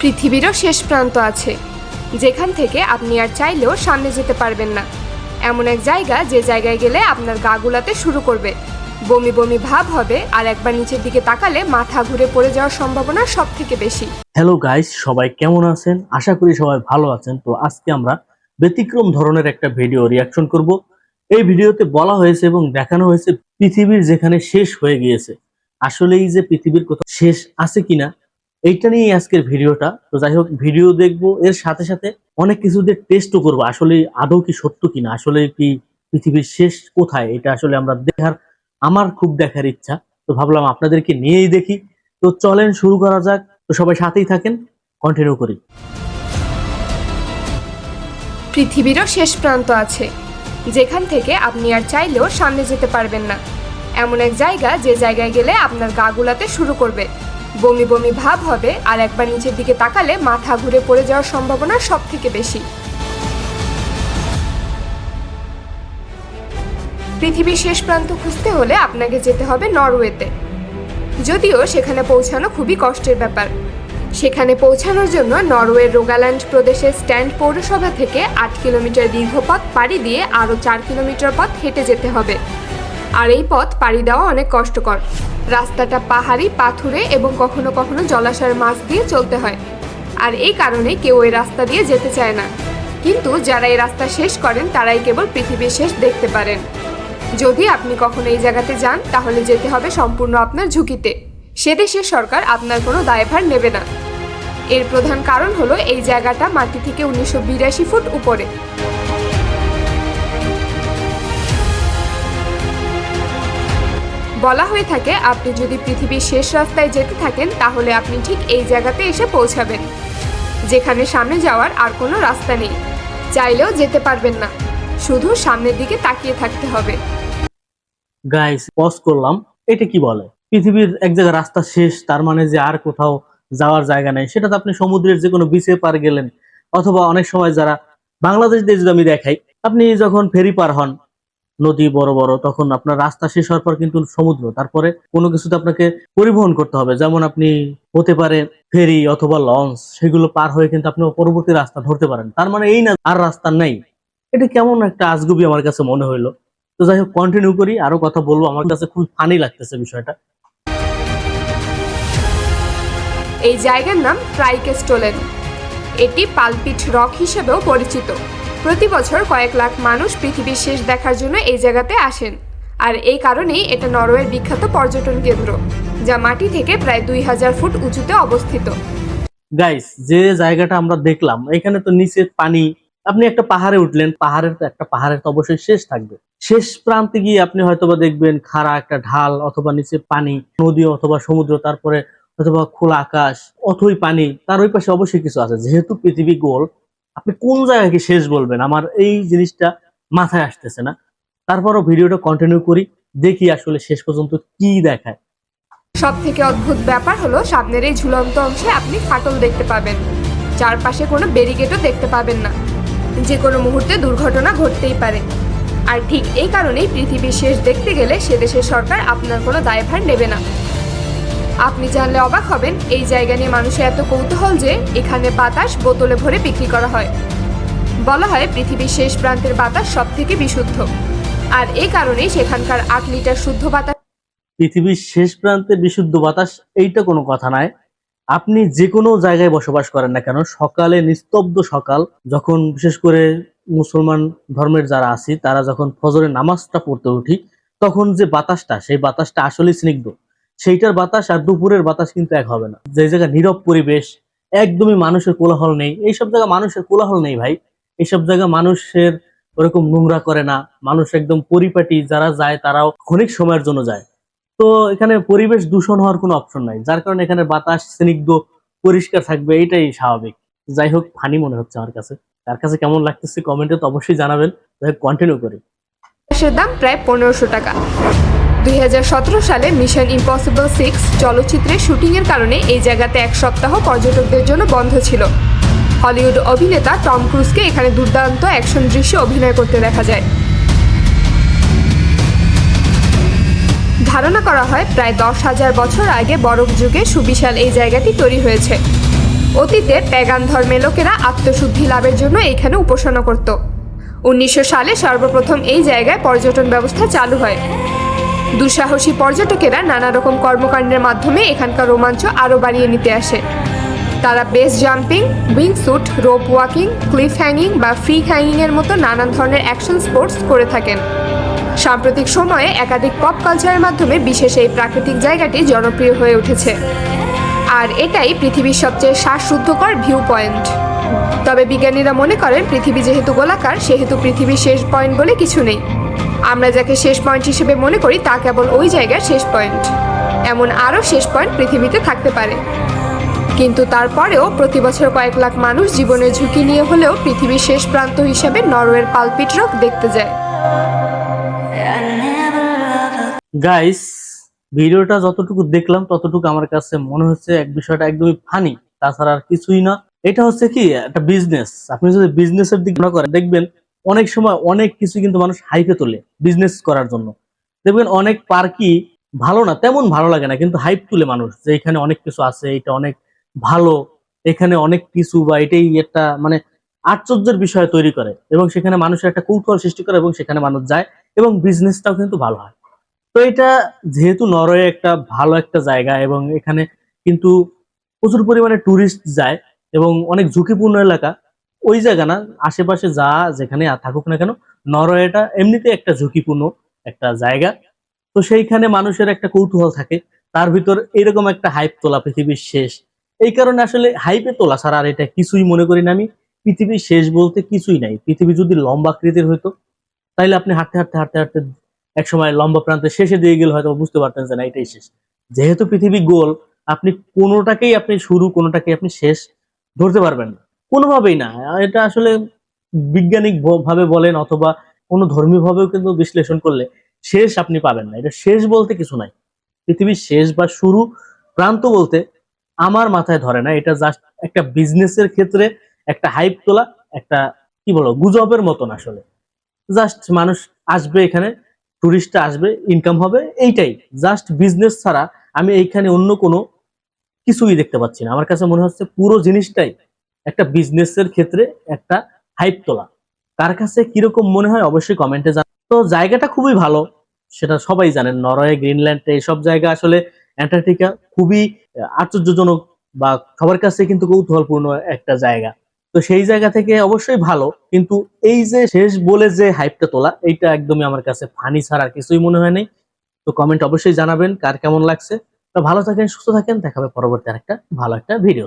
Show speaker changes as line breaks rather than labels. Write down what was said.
পৃথিবীরও শেষ প্রান্ত আছে। যেখান থেকে আপনি আর চাইলেও সামনে যেতে পারবেন না। এমন এক জায়গা যে জায়গায় গেলে আপনার গা গুলাতে শুরু করবে। বমি বমি ভাব হবে আর একবার নিচের দিকে তাকালে মাথা ঘুরে পড়ে যাওয়ার সম্ভাবনা সব থেকে বেশি।
হ্যালো গাইস সবাই কেমন আছেন? আশা করি সবাই ভালো আছেন। তো আজকে আমরা ব্যতিক্রম ধরনের একটা ভিডিও রিয়াকশন করব। এই ভিডিওতে বলা হয়েছে এবং দেখানো হয়েছে পৃথিবীর যেখানে শেষ হয়ে গিয়েছে। আসলে এই যে পৃথিবীর কোথাও শেষ আছে কিনা এইটা নিয়েই আজকের ভিডিওটা। তো যাই হোক, ভিডিও দেখব, এর সাথে সাথে অনেক কিছু দিয়ে টেস্টও করব। আসলে আদৌ কি সত্য কিনা? আসলে কি পৃথিবীর শেষ কোথায়? এটা আসলে আমরা দেখার, আমার খুব দেখার ইচ্ছা। তো ভাবলাম আপনাদেরকে নিয়েই দেখি। তো চলেন, শুরু করা যাক। তো সবাই সাথেই থাকেন কন্টিনিউ করি।
পৃথিবীরও শেষ প্রান্ত আছে। যেখান থেকে আপনি আর চাইলেও সামনে যেতে পারবেন না। এমন এক জায়গা যে জায়গায় গেলে আপনার গা গুলাতে শুরু করবে। বমি বমি ভাব হবে, আর একবার নিচের দিকে তাকালে মাথা ঘুরে পড়ে যাওয়ার সম্ভাবনা সব থেকে বেশি। পৃথিবীর শেষ প্রান্ত খুঁজতে হলে আপনাকে যেতে হবে নরওয়েতে। যদিও সেখানে পৌঁছানো খুবই কষ্টের ব্যাপার। সেখানে পৌঁছানোর জন্য নরওয়ের রোগাল্যান্ড প্রদেশের স্ট্যান্ড পৌরসভা থেকে আট কিলোমিটার দীর্ঘ পথ পাড়ি দিয়ে আরও চার কিলোমিটার পথ হেঁটে যেতে হবে। আর এই পথ পাড়ি দেওয়া অনেক কষ্টকর। রাস্তাটা পাহাড়ি, পাথুরে এবং কখনো কখনো জলাশয়ের মাছ দিয়ে চলতে হয়। আর এই কারণে কেউ এই রাস্তা দিয়ে যেতে চায় না। কিন্তু যারা এই রাস্তা শেষ করেন, তারাই কেবল পৃথিবীর শেষ দেখতে পারেন। যদি আপনি কখনো এই জায়গাতে যান, তাহলে যেতে হবে সম্পূর্ণ আপনার ঝুঁকিতে। সে দেশের সরকার আপনার কোনো দায়ভার নেবে না। এর প্রধান কারণ হলো এই জায়গাটা মাটি থেকে উনিশশো বিরাশি ফুট উপরে। বলা হয়ে থাকে, আপনি যদি পৃথিবীর শেষ রাস্তায় যেতে থাকেন, তাহলে আপনি ঠিক এই জায়গাতে এসে পৌঁছাবেন। যেখানে সামনে যাওয়ার আর কোনো রাস্তা নেই। চাইলেও যেতে পারবেন না। শুধু সামনের দিকে তাকিয়ে থাকতে হবে।
গাইস পজ করলাম। এটা কি বলে? পৃথিবীর এক জায়গায় রাস্তা শেষ, তার মানে যে আর কোথাও যাওয়ার জায়গা নেই। সেটা তো আপনি সমুদ্রের যে কোনো বিচে পার গেলেন। অথবা অনেক সময় যারা বাংলাদেশ দিয়ে যদি আমি দেখাই, আপনি যখন ফেরি পার হন নদী বড় বড়, তখন আপনার রাস্তা শেষ হওয়ার পর কিন্তু সমুদ্র, তারপরে কোনো কিছুতে আপনাকে পরিবহন করতে হবে। যেমন আপনি হতে পারে ফেরি অথবা লঞ্চ, সেগুলো পার হয়ে কিন্তু আপনি পরবর্তী রাস্তা ধরতে পারেন। তার মানে এই না, আর রাস্তা নেই। এটা কেমন একটা আজগুবি আমার কাছে মনে হইল। তো যাই হোক কন্টিনিউ করি, আরও কথা বলব। আমার কাছে খুব ফানি লাগতেছে বিষয়টা।
এই জায়গার নাম ট্রাইকেস্টোলেন। এটি পালপিট রক হিসেবেও পরিচিত। প্রতি বছর কয়েক লাখ মানুষ পৃথিবীর শেষ দেখার জন্য এই জায়গাতে আসেন। আর এই কারণেই এটা নরওয়ের বিখ্যাত পর্যটন কেন্দ্র, যা মাটি থেকে প্রায় দুই হাজার ফুট উঁচুতে অবস্থিত।
গাইস যে জায়গাটা আমরা দেখলাম, এখানে তো নিচে পানি, আপনি একটা পাহাড়ে উঠলেন, পাহাড়ের তো একটা পাহাড়ের তো অবশ্যই শেষ থাকবে। শেষ প্রান্তে গিয়ে আপনি হয়তোবা দেখবেন খাড়া একটা ঢাল অথবা নিচে পানি, নদী অথবা সমুদ্র, তারপরে অথবা খোলা আকাশ, অথই পানি, তার ওই পাশে অবশ্যই কিছু আছে। যেহেতু পৃথিবী গোল আপনি কোন জায়গাকে শেষ বলবেন? আমার এই জিনিসটা মাথায় আসতেছে না। তারপরও ভিডিওটা কন্টিনিউ করি, দেখি আসলে শেষ পর্যন্ত কি দেখায়।
সব থেকে অদ্ভুত ব্যাপার হলো, সামনের এই ঝুলন্ত অংশে আপনি ফাটল দেখতে পাবেন। চারপাশে কোনো ব্যারিকেডও দেখতে পাবেন না। যে কোনো মুহূর্তে দুর্ঘটনা ঘটতেই পারে। আর ঠিক এই কারণেই পৃথিবীর শেষ দেখতে গেলে সে দেশের সরকার আপনার কোনো দায়ভার নেবে না। আপনি জানলে অবাক হবেন, এই জায়গা নিয়ে মানুষের এত কৌতূহল যে এখানে বাতাস বোতলে ভরে বিক্রি করা হয়। বলা হয় পৃথিবীর শেষ প্রান্তের বাতাস সব থেকে বিশুদ্ধ। আর এই কারণেই সেখানকার আট লিটার শুদ্ধ বাতাস
পৃথিবীর শেষ প্রান্তে বিশুদ্ধ বাতাস, এইটা কোনো কথা নয় আপনি যে কোনো জায়গায় বসবাস করেন না কেন, সকালে, নিস্তব্ধ সকাল, যখন বিশেষ করে মুসলমান ধর্মের যারা আছি, তারা যখন ফজরের নামাজটা পড়তে উঠি, তখন যে বাতাসটা, সেই বাতাসটা আসলেই স্নিগ্ধ। সেইটার বাতাস আর দুপুরের বাতাস কিন্তু এক হবে না। যে জায়গায় নীরব পরিবেশ, একদমই মানুষের কোলাহল নেই। এইসব জায়গা মানুষের কোলাহল নেই ভাই। এইসব জায়গা মানুষের ওরকম নোংরা করে না। মানুষ একদম পরিপাটি, যারা যায় তারাও ক্ষণিক সময়ের জন্য যায়। তো এখানে পরিবেশ দূষণ হওয়ার কোনো অপশন নাই। যার কারণে এখানে বাতাস, স্নিগ্ধ, পরিষ্কার থাকবে, এটাই স্বাভাবিক। যাই হোক ফানি মনে হচ্ছে আমার কাছে। তার কাছে কেমন লাগতেছে কমেন্টে তো অবশ্যই জানাবেন। যাই হোক কন্টিনিউ করি।
দাম প্রায় পনেরোশো টাকা। দুই হাজার সতেরো সালে মিশন ইম্পসিবল সিক্স চলচ্চিত্রের শুটিংয়ের কারণে এই জায়গাতে এক সপ্তাহ পর্যটকদের জন্য বন্ধ ছিল। হলিউড অভিনেতা টম ক্রুজকে এখানে দুর্দান্ত অ্যাকশন দৃশ্যে অভিনয় করতে দেখা যায়। ধারণা করা হয় প্রায় দশ হাজার বছর আগে বরফ যুগে সুবিশাল এই জায়গাটি তৈরি হয়েছে। অতীতে প্যাগান ধর্মের লোকেরা আত্মশুদ্ধি লাভের জন্য এখানে উপাসনা করত। উনিশশো সালে সর্বপ্রথম এই জায়গায় পর্যটন ব্যবস্থা চালু হয়। দুঃসাহসী পর্যটকেরা নানা রকম কর্মকাণ্ডের মাধ্যমে এখানকার রোমাঞ্চ আরও বাড়িয়ে নিতে আসে। তারা base jumping wing rope walking, cliff hanging বা ফ্রি হ্যাঙ্গিংয়ের মতো নানান ধরনের অ্যাকশন স্পোর্টস করে থাকেন। সাম্প্রতিক সময়ে একাধিক পপ কালচারের মাধ্যমে বিশেষ এই প্রাকৃতিক জায়গাটি জনপ্রিয় হয়ে উঠেছে। আর এটাই পৃথিবীর সবচেয়ে শ্বাসরুদ্ধকর ভিউ পয়েন্ট তবে বিজ্ঞানীরা মনে করেন পৃথিবী যেহেতু গোলাকার, সেহেতু পৃথিবীর শেষ পয়েন্ট বলে কিছু নেই। আমরা যাকে শেষ পয়েন্ট হিসেবে মনে করি, তা কেবল ওই জায়গার শেষ পয়েন্ট এমন আরও শেষ পয়েন্ট পৃথিবীতে থাকতে পারে। কিন্তু তারপরেও প্রতি বছর কয়েক লাখ মানুষ জীবনের ঝুঁকি নিয়ে হলেও পৃথিবীর শেষ প্রান্ত হিসেবে নরওয়ের পালপিট রক দেখতে যায়।
গাইস ভিডিওটা যতটুকু দেখলাম, ততটুকু আমার কাছে মনে হচ্ছে এক বিষয়টা একদমই ফানি তাছাড়া আর কিছুই না। এটা হচ্ছে কি, একটা বিজনেস আপনি যদি বিজনেসের দিক মনে করেন, দেখবেন অনেক সময় অনেক কিছু কিন্তু মানুষ হাইপে তোলে বিজনেস করার জন্য। দেখবেন অনেক পার্কই ভালো না, তেমন ভালো লাগে না, কিন্তু হাইপ তুলে মানুষ যে এখানে অনেক কিছু আছে, এটা অনেক ভালো, এখানে অনেক কিছু বা এটাই একটা মানে আশ্চর্যের বিষয় তৈরি করে এবং সেখানে মানুষের একটা কৌতূহল সৃষ্টি করে এবং সেখানে মানুষ যায় এবং বিজনেসটাও কিন্তু ভালো হয়। তো এটা যেহেতু নরওয়ে একটা ভালো একটা জায়গা এবং এখানে কিন্তু প্রচুর পরিমাণে টুরিস্ট যায় এবং অনেক ঝুঁকিপূর্ণ এলাকা ওই জায়গা না, আশেপাশে যা যেখানে থাকুক না কেন নরওয়েটা এমনিতে একটা ঝুঁকিপূর্ণ একটা জায়গা। তো সেইখানে মানুষের একটা কৌতূহল থাকে, তার ভিতর এরকম একটা হাইপ তোলা পৃথিবীর শেষ। এই কারণে আসলে হাইপে তোলা ছাড়া আর এটা কিছুই মনে করি না আমি। পৃথিবীর শেষ বলতে কিছুই নাই। পৃথিবী যদি লম্বা আকৃতির হইতো, তাইলে আপনি হাঁটতে হাঁটতে হাঁটতে হাঁটতে এক সময় লম্বা প্রান্তের শেষে দিয়ে গেলে হয়তো বুঝতে পারতেন যে না, এটাই শেষ। যেহেতু পৃথিবী গোল, আপনি কোনোটাকেই আপনি শুরু, কোনোটাকেই আপনি শেষ ধরতে পারবেন না। কোনোভাবেই না। এটা আসলে বিজ্ঞানিক ভাবে বলেন অথবা কোনো ধর্মীয় ভাবেও কিন্তু বিশ্লেষণ করলে শেষ আপনি পাবেন না। এটা শেষ বলতে কিছু নাই। পৃথিবীর শেষ বা শুরু প্রান্ত বলতে আমার মাথায় ধরে না। এটা জাস্ট একটা বিজনেসের ক্ষেত্রে একটা হাইপ তোলা, একটা কি বলো গুজবের মতন আসলে। জাস্ট মানুষ আসবে এখানে টুরিস্টরা আসবে ইনকাম হবে, এইটাই। জাস্ট বিজনেস ছাড়া আমি এইখানে অন্য কোনো কিছুই দেখতে পাচ্ছি না। আমার কাছে মনে হচ্ছে পুরো জিনিসটাই একটা বিজনেসের ক্ষেত্রে একটা হাইপ তোলা। কার কাছে কীরকম মনে হয় অবশ্যই কমেন্টে জানান তো জায়গাটা খুবই ভালো, সেটা সবাই জানেন। নরওয়ে, গ্রিনল্যান্ড এইসব জায়গা আসলে অ্যান্টার্কটিকা খুবই আশ্চর্যজনক বা সবার কাছে কিন্তু কৌতূহলপূর্ণ একটা জায়গা। তো সেই জায়গা থেকে অবশ্যই ভালো, কিন্তু এই যে শেষ বলে যে হাইপটা তোলা, এইটা একদমই আমার কাছে ফানি ছাড়া কিছুই মনে হয় নাই। তো কমেন্ট অবশ্যই জানাবেন কার কেমন লাগছে। তো ভালো থাকেন, সুস্থ থাকেন দেখাবে পরবর্তী আরেকটা ভালো একটা ভিডিও